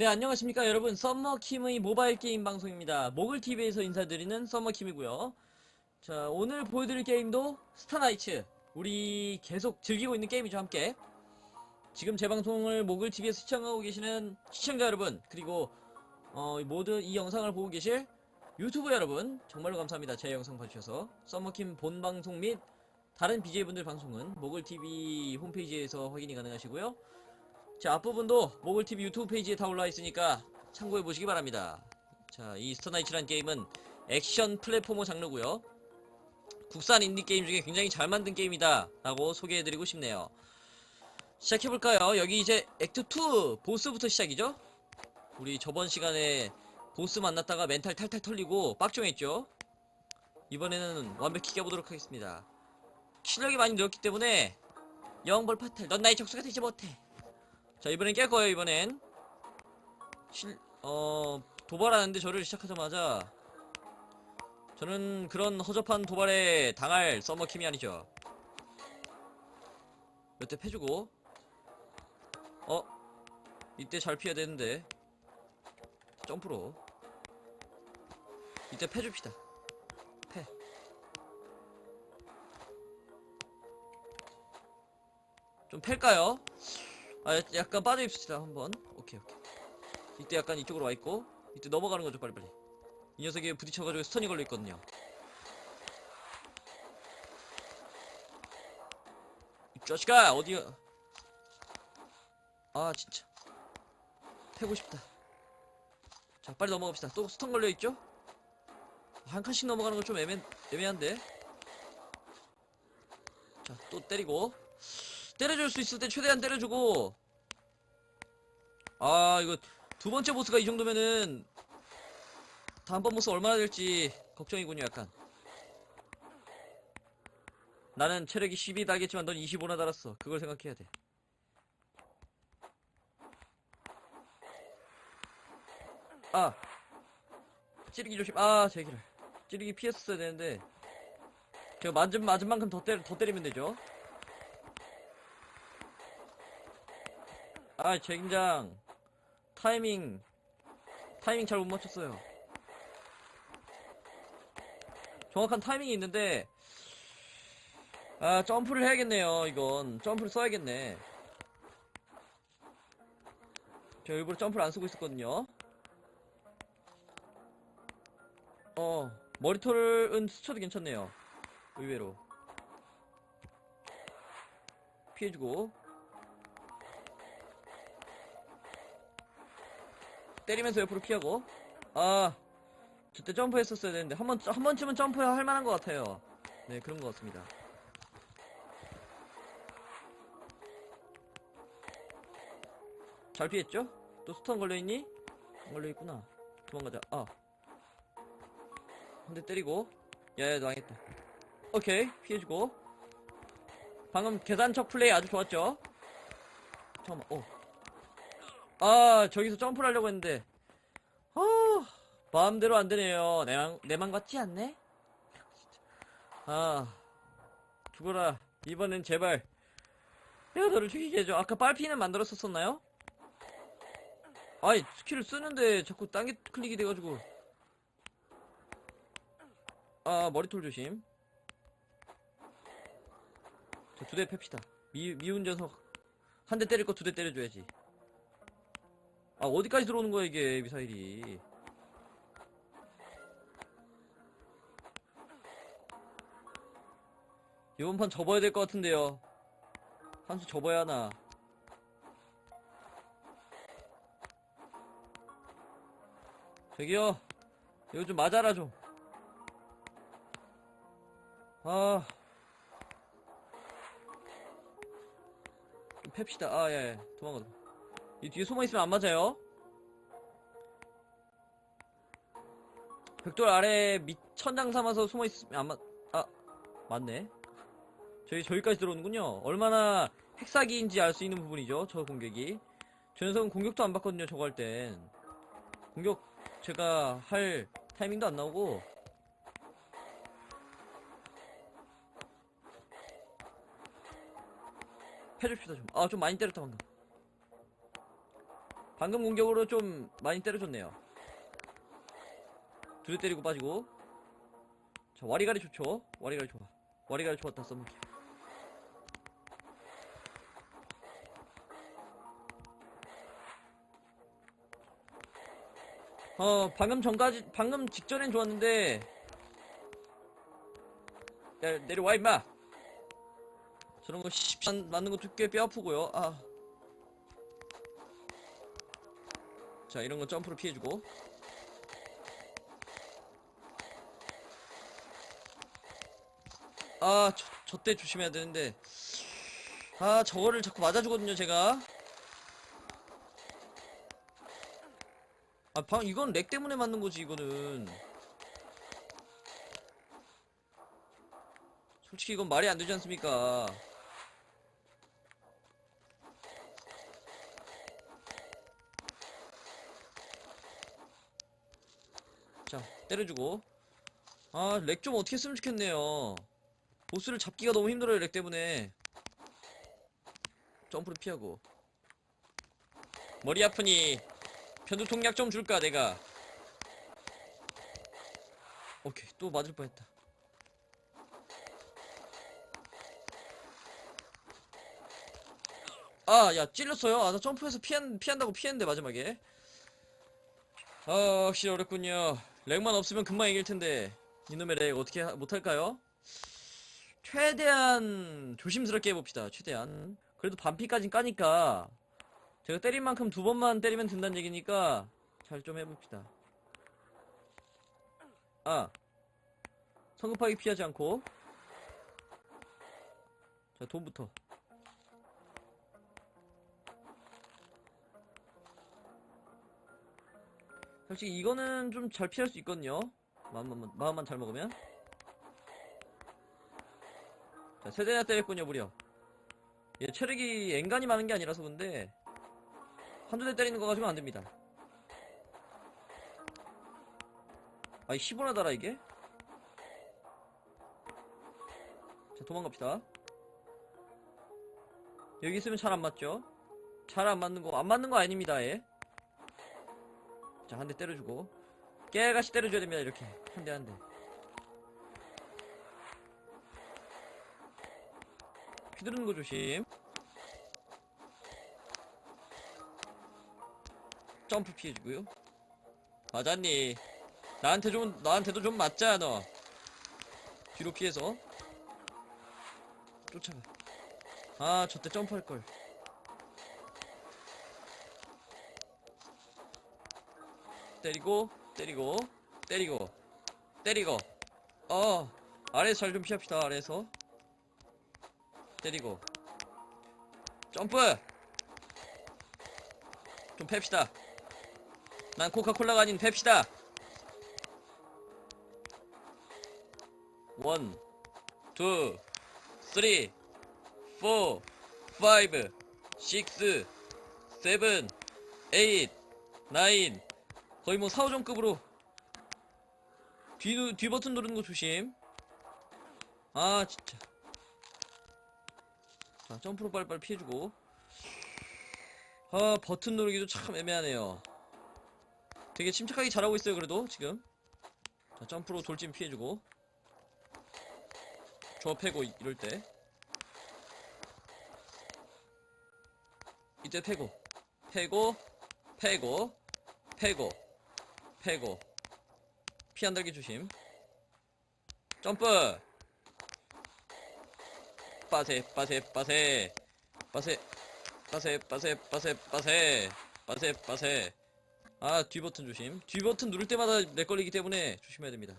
네, 안녕하십니까, 여러분. 썸머킴의 모바일 게임 방송입니다. 모글TV에서 인사드리는 썸머킴이고요. 자, 오늘 보여드릴 게임도 스타나이츠. 우리 계속 즐기고 있는 게임이죠, 함께. 지금 제 방송을 모글TV에서 시청하고 계시는 시청자 여러분, 그리고, 어, 모두 이 영상을 보고 계실 유튜브 여러분, 정말로 감사합니다. 제 영상 봐주셔서. 썸머킴 본 방송 및 다른 BJ분들 방송은 모글TV 홈페이지에서 확인이 가능하시고요. 자, 앞부분도 모글TV 유튜브 페이지에 다 올라와 있으니까 참고해 보시기 바랍니다. 자, 이 스타나이츠란 게임은 액션 플랫포머 장르고요. 국산 인디 게임 중에 굉장히 잘 만든 게임이다 라고 소개해드리고 싶네요. 시작해볼까요? 여기 이제 액트 2 보스부터 시작이죠? 우리 저번 시간에 보스 만났다가 멘탈 탈탈 털리고 빡종했죠? 이번에는 완벽히 깨보도록 하겠습니다. 실력이 많이 늘었기 때문에 영벌 파탈 넌 나의 적수가 되지 못해 자 이번엔 깰 거예요 이번엔. 실, 어 도발하는데 저를 시작하자마자 저는 그런 허접한 도발에 당할 서머킴이 아니죠. 몇 대 패주고. 어 이때 잘 피해야 되는데. 점프로. 이때 패줍시다. 패. 좀 팰까요? 아 약간 빠져 있읍시다 한번. 오케이 오케이. 이때 약간 이쪽으로 와 있고 이때 넘어가는 거죠 빨리빨리. 이 녀석이 부딪혀가지고 스턴이 걸려 있거든요. 이 자식아 어디야 아 진짜. 패고 싶다. 자 빨리 넘어갑시다. 또 스턴 걸려 있죠? 한 칸씩 넘어가는 건 좀 애매, 애매한데. 자 또 때리고 때려줄 수 있을 때 최대한 때려주고. 아 이거 두 번째 보스가 이 정도면은 다음번 보스 얼마나 될지 걱정이군요 약간. 나는 체력이 12 달겠지만 넌 25나 달았어. 그걸 생각해야 돼. 아! 찌르기 조심. 아 제기를 찌르기 피했었어야 되는데. 제가 맞은, 맞은 만큼 더, 때, 더 때리면 되죠 아, 쟁장. 타이밍. 타이밍 잘 못 맞췄어요. 정확한 타이밍이 있는데, 아, 점프를 해야겠네요, 이건. 점프를 써야겠네. 저 일부러 점프를 안 쓰고 있었거든요. 어, 머리털은 스쳐도 괜찮네요. 의외로. 피해주고. 때리면서 옆으로 피하고. 아 저때 점프했었어야 되는데 한 번 한 번쯤은 점프할 만한 것 같아요. 네 그런 것 같습니다. 잘 피했죠? 또 스턴 걸려있니? 안 걸려있구나. 도망가자. 아 한 대 때리고. 야야 망했다. 오케이. 피해주고. 방금 계단척 플레이 아주 좋았죠? 잠깐만. 어 아, 저기서 점프를 하려고 했는데. 아, 마음대로 안 되네요. 내 맘, 내맘 같지 않네? 아, 죽어라. 이번엔 제발. 내가 너를 죽이게 해줘. 아까 빨피는 만들었었었나요? 아이, 스킬을 쓰는데 자꾸 딴 게 클릭이 돼가지고. 아, 머리털 조심. 자, 두 대 팹시다. 미, 미운 녀석. 한 대 때릴 거 두 대 때려줘야지. 아 어디까지 들어오는 거야 이게 미사일이 이번 판 접어야 될 것 같은데요 한 수 접어야 하나 저기요 이거 좀 맞아라 좀 아. 좀 팹시다. 아, 예, 예. 도망가. 이 뒤에 숨어 있으면 안 맞아요. 벽돌 아래 밑 천장 삼아서 숨어 있으면 안 맞. 아 맞네. 저희 저기까지 들어오는군요. 얼마나 핵사기인지 알 수 있는 부분이죠. 저 공격이. 저 녀석은 공격도 안 받거든요. 저거 할 땐. 공격 제가 할 타이밍도 안 나오고. 해줍시다 좀. 아좀 많이 때렸다 방금. 방금 공격으로 좀 많이 때려줬네요. 두 대 때리고 빠지고. 자, 와리가리 좋죠? 와리가리 좋아. 와리가리 좋았다, 써먹기. 어, 방금 전까지, 방금 직전엔 좋았는데. 야, 내려와, 임마! 저런 거, 씨, 맞는 것도 꽤뼈 아프고요. 아. 자, 이런 건 점프로 피해주고. 아, 저, 저때 조심해야 되는데. 아, 저거를 자꾸 맞아주거든요, 제가. 아, 방, 이건 렉 때문에 맞는 거지, 이거는. 솔직히 이건 말이 안 되지 않습니까? 자, 때려주고. 아, 렉 좀 어떻게 쓰면 좋겠네요. 보스를 잡기가 너무 힘들어요, 렉 때문에. 점프를 피하고. 머리 아프니, 편두통 약 좀 줄까, 내가. 오케이, 또 맞을 뻔했다. 아, 야, 찔렸어요. 아, 나 점프해서 피한, 피한다고 피했는데, 마지막에. 아, 확실히 어렵군요. 렉만 없으면 금방 이길 텐데. 이놈의 렉 어떻게 하- 못할까요? 최대한 조심스럽게 해봅시다. 최대한. 그래도 반피까진 까니까 제가 때린 만큼 두 번만 때리면 된다는 얘기니까 잘 좀 해봅시다. 아. 성급하게 피하지 않고. 자, 돈부터. 솔직히 이거는 좀 잘 피할 수 있거든요. 마음만, 마음만 잘 먹으면. 자, 세 대나 때렸군요, 무려. 얘 체력이 앵간히 많은 게 아니라서 근데, 한두 대 때리는 거 가지고 안 됩니다. 아이, 10원나 달아, 이게? 자, 도망갑시다. 여기 있으면 잘 안 맞죠? 잘 안 맞는 거, 안 맞는 거 아닙니다, 얘. 자, 한 대 때려주고. 깨같이 때려줘야 됩니다, 이렇게. 한 대, 한 대. 휘두르는 거 조심. 점프 피해주고요. 맞았니? 나한테 좀, 나한테도 좀 맞자, 너. 뒤로 피해서. 쫓아가. 아, 저때 점프할걸. 때리고, 때리고, 때리고, 때리고. 어, 아래에서 잘좀 피합시다, 아래에서. 때리고. 점프! 좀 팹시다. 난 코카콜라가 아닌 펩시다. 원, 투, 쓰리, 포, 파이브, 식스, 세븐, 에잇, 나인. 거의 뭐 4, 5점급으로. 뒤, 뒤 버튼 누르는 거 조심. 아, 진짜. 자, 점프로 빨리빨리 피해주고. 아, 버튼 누르기도 참 애매하네요. 되게 침착하게 잘하고 있어요, 그래도, 지금. 자, 점프로 돌진 피해주고. 저 패고, 이- 이럴 때. 이때 패고. 패고, 패고, 패고, 패고. 피한 달기 조심. 점프! 빠세, 빠세, 빠세. 빠세, 빠세, 빠세, 빠세, 빠세. 빠세, 빠세. 아, 뒤 버튼 조심. 뒤 버튼 누를 때마다 렉 걸리기 때문에 조심해야 됩니다.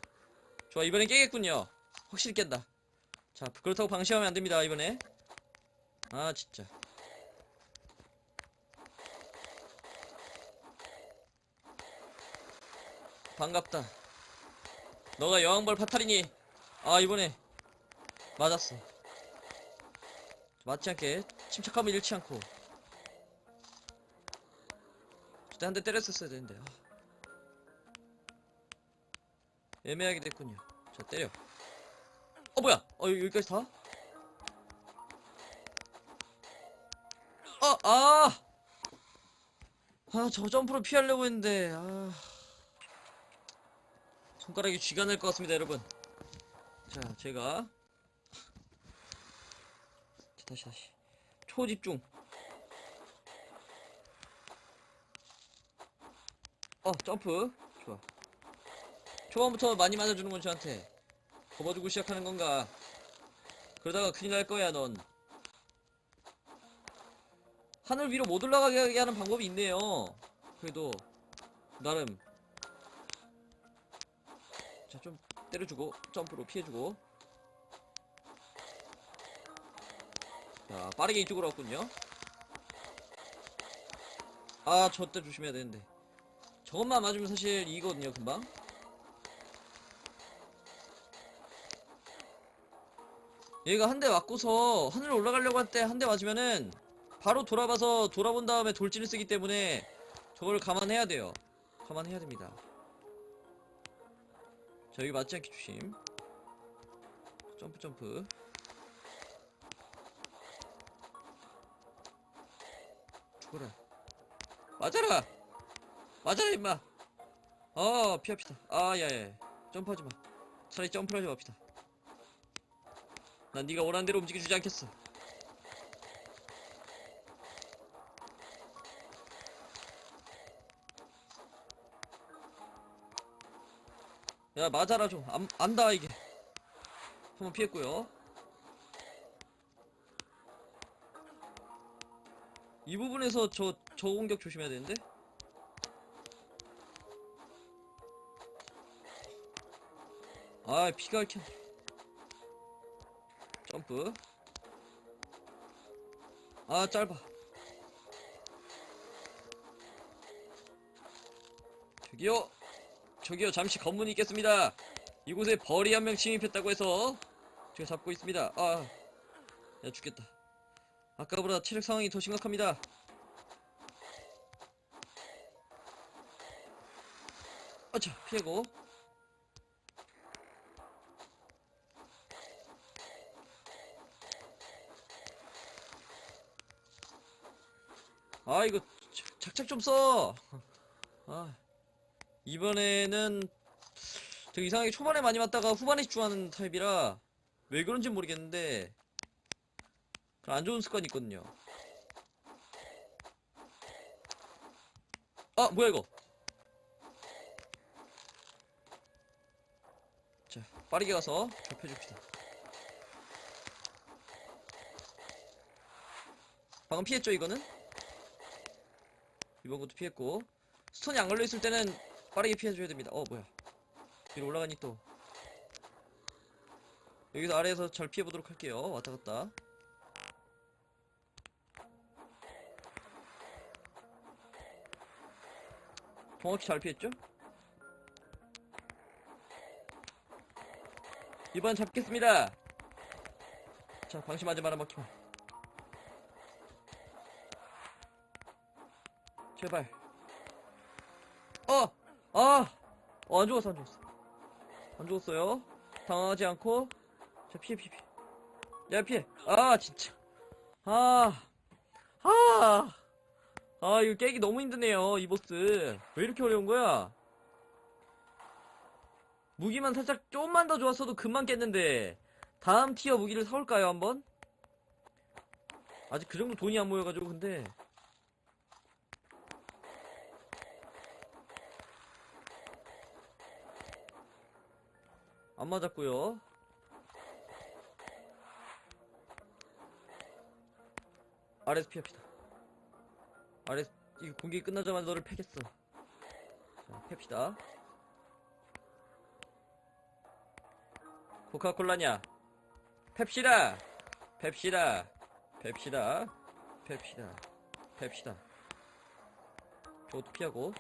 좋아, 이번엔 깨겠군요. 확실히 깬다. 자, 그렇다고 방심하면 안 됩니다, 이번에. 아, 진짜. 반갑다. 너가 여왕벌 파탈이니? 아, 이번에 맞았어. 맞지 않게 침착함을 잃지 않고 그때 한 대 때렸었어야 되는데 아. 애매하게 됐군요 자 때려 어 뭐야 어 여기- 여기까지 다? 어, 아! 아, 저 점프로 피하려고 했는데, 아. 손가락이 쥐가 날 것 같습니다, 여러분. 자, 제가. 자, 다시, 다시. 초집중. 어, 점프. 좋아. 초반부터 많이 맞아주는 건 저한테. 접어주고 시작하는 건가. 그러다가 큰일 날 거야, 넌. 하늘 위로 못 올라가게 하는 방법이 있네요. 그래도, 나름. 자, 좀 때려주고, 점프로 피해주고. 자, 빠르게 이쪽으로 왔군요. 아, 저때 조심해야 되는데. 저것만 맞으면 사실 이거든요, 금방. 얘가 한 대 맞고서 하늘 올라가려고 할 때 한 대 맞으면은 바로 돌아봐서 돌아본 다음에 돌진을 쓰기 때문에 저걸 감안해야 돼요. 감안해야 됩니다. 자, 여기 맞지 않게 조심. 점프, 점프. 죽어라. 맞아라! 맞아라, 임마! 어, 피합시다. 아, 야, 야. 점프하지 마. 차라리 점프를 하지 맙시다. 난 네가 원하는 대로 움직여주지 않겠어. 야 맞아라 좀. 안, 안다 이게. 한번 피했고요. 이 부분에서 저, 저 공격 조심해야 되는데? 아 피가 얽혀 점프. 아 짧아. 저기요 저기요 잠시 검문이 있겠습니다. 이곳에 벌이 한 명 침입했다고 해서 제가 잡고 있습니다. 아 야 죽겠다. 아까보다 체력 상황이 더 심각합니다. 아차 피하고. 아 이거 자- 작작 좀 써. 아 이번에는 되게 이상하게 초반에 많이 맞다가 후반에 집중하는 타입이라 왜 그런지 모르겠는데 그안 좋은 습관이 있거든요. 아 뭐야 이거? 자 빠르게 가서 좁혀줍시다. 방금 피했죠 이거는? 이번 것도 피했고 스톤이 안 걸려있을 때는 빠르게 피해줘야 됩니다. 어 뭐야. 위로 올라가니 또. 여기서 아래에서 잘 피해보도록 할게요. 왔다갔다. 정확히 잘 피했죠? 이번 잡겠습니다. 자 방심하지 마라 먹지마 제발. 어! 아! 어, 안 죽었어, 안 죽었어. 안 죽었어요. 당황하지 않고. 자, 피해, 피해, 피해. 야, 피해. 아, 진짜. 아. 아. 아, 이거 깨기 너무 힘드네요, 이 보스. 왜 이렇게 어려운 거야? 무기만 살짝 조금만 더 좋았어도 금방 깼는데. 다음 티어 무기를 사올까요, 한번? 아직 그 정도 돈이 안 모여가지고, 근데. 안 맞았고요. 아래서 피합시다. 아래 이 공격이 끝나자마자 너를 패겠어. 자, 팹시다. 코카콜라냐? 펩시다. 펩시다. 펩시다. 펩시다. 펩시다. 저것도 피하고.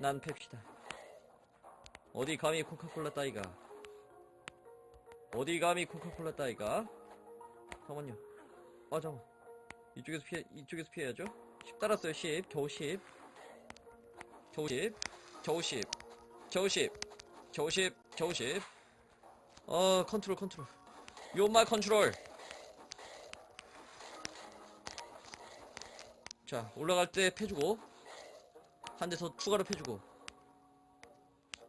난 펩시다. 어디 감히 코카콜라 따위가? 어디 감히 코카콜라 따위가? 잠깐만요. 아 잠깐 이쪽에서 피해 이쪽에서 피해야죠? 10 따랐어요 10 겨우 10 겨우 10 겨우 10 겨우 10 겨우 10 겨우 10 어 컨트롤 컨트롤. 요마 컨트롤 자 올라갈 때 패주고 한 대 더 추가로 패주고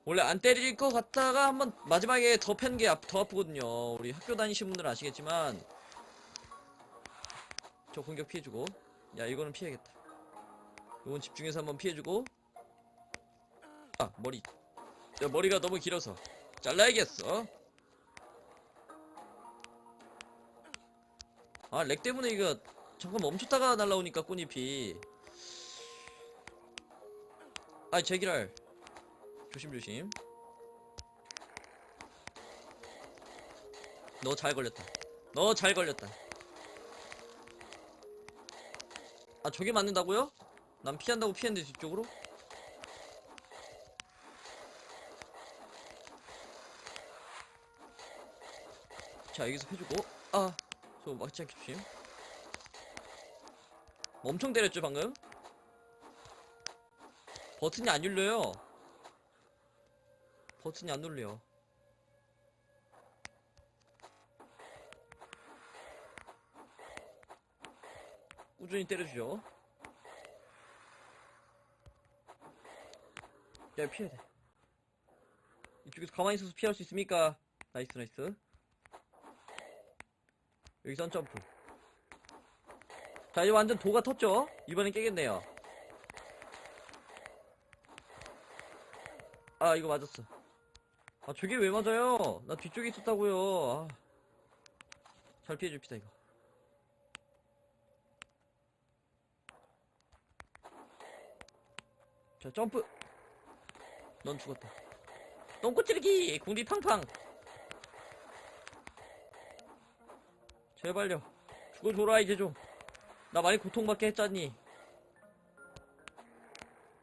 원래 안 때릴 것 같다가 한번 마지막에 더 팬 게 더 아프거든요. 우리 학교 다니신 분들은 아시겠지만 저 공격 피해주고 야 이거는 피해야겠다. 이건 집중해서 한번 피해주고. 아 머리. 야, 머리가 너무 길어서 잘라야겠어. 아 렉 때문에 이거 잠깐 멈췄다가 날라오니까 꽃잎이. 아 제기랄 조심조심 너 잘 걸렸다 너 잘 걸렸다 아 저게 맞는다고요? 난 피한다고 피했는데 뒤쪽으로? 자 여기서 해주고 아저 막지 않게 조심 엄청 때렸죠 방금? 버튼이 안 눌려요 버튼이 안 눌려. 꾸준히 때려주죠. 야 피해야 돼. 이쪽에서 가만히 있어서 피할 수 있습니까? 나이스 나이스. 여기선 점프. 자 이제 완전 도가 텄죠? 이번엔 깨겠네요. 아 이거 맞았어 아 저게 왜 맞아요? 나 뒤쪽에 있었다고요. 아. 잘 피해 줍시다 이거. 자 점프. 넌 죽었다. 똥꼬 찌르기! 궁디 팡팡! 제발요. 죽어줘라 이제 좀. 나 많이 고통받게 했잖니.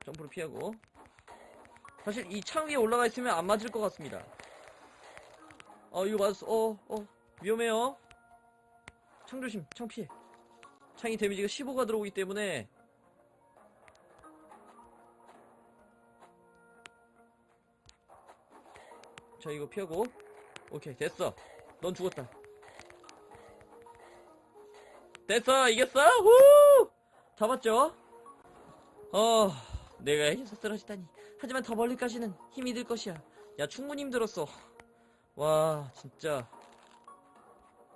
점프를 피하고 사실 이 창 위에 올라가 있으면 안 맞을 것 같습니다. 어 이거 맞았어. 어 어 위험해요. 창 조심 창 피해. 창이 데미지가 15가 들어오기 때문에. 자 이거 피하고. 오케이 됐어. 넌 죽었다. 됐어 이겼어. 후 잡았죠? 어 내가 여기서 쓰러지다니 하지만 더 멀리까지는 힘이 들 것이야. 야 충분히 힘들었어. 와 진짜.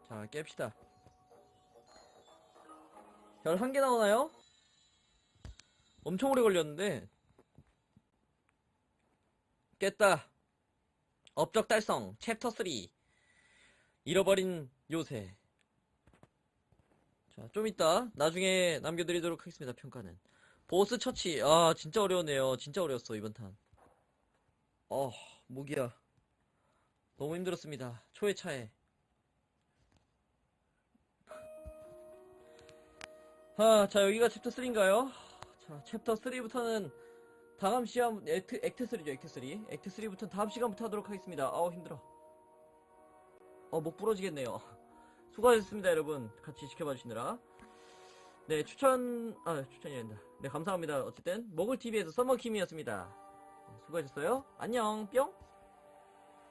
자 깹시다. 별 한 개 나오나요? 엄청 오래 걸렸는데. 깼다. 업적 달성. 챕터 3 잃어버린 요새. 자 좀 이따 나중에 남겨드리도록 하겠습니다 평가는 보스 처치. 아 진짜 어려웠네요. 진짜 어려웠어 이번 탄 어, 목이야. 너무 힘들었습니다. 초회 차에. 아, 자 여기가 챕터 3인가요? 자 챕터 3부터는 다음 시간 액트, 액트 3죠 액트 3 액트 3부터 다음 시간부터 하도록 하겠습니다. 아우 힘들어. 어 목 부러지겠네요. 수고하셨습니다 여러분. 같이 지켜봐 주시느라 네 추천 아 추천이 아니다. 네 감사합니다. 어쨌든 먹을TV에서 서머킴이었습니다. 네, 수고하셨어요. 안녕 뿅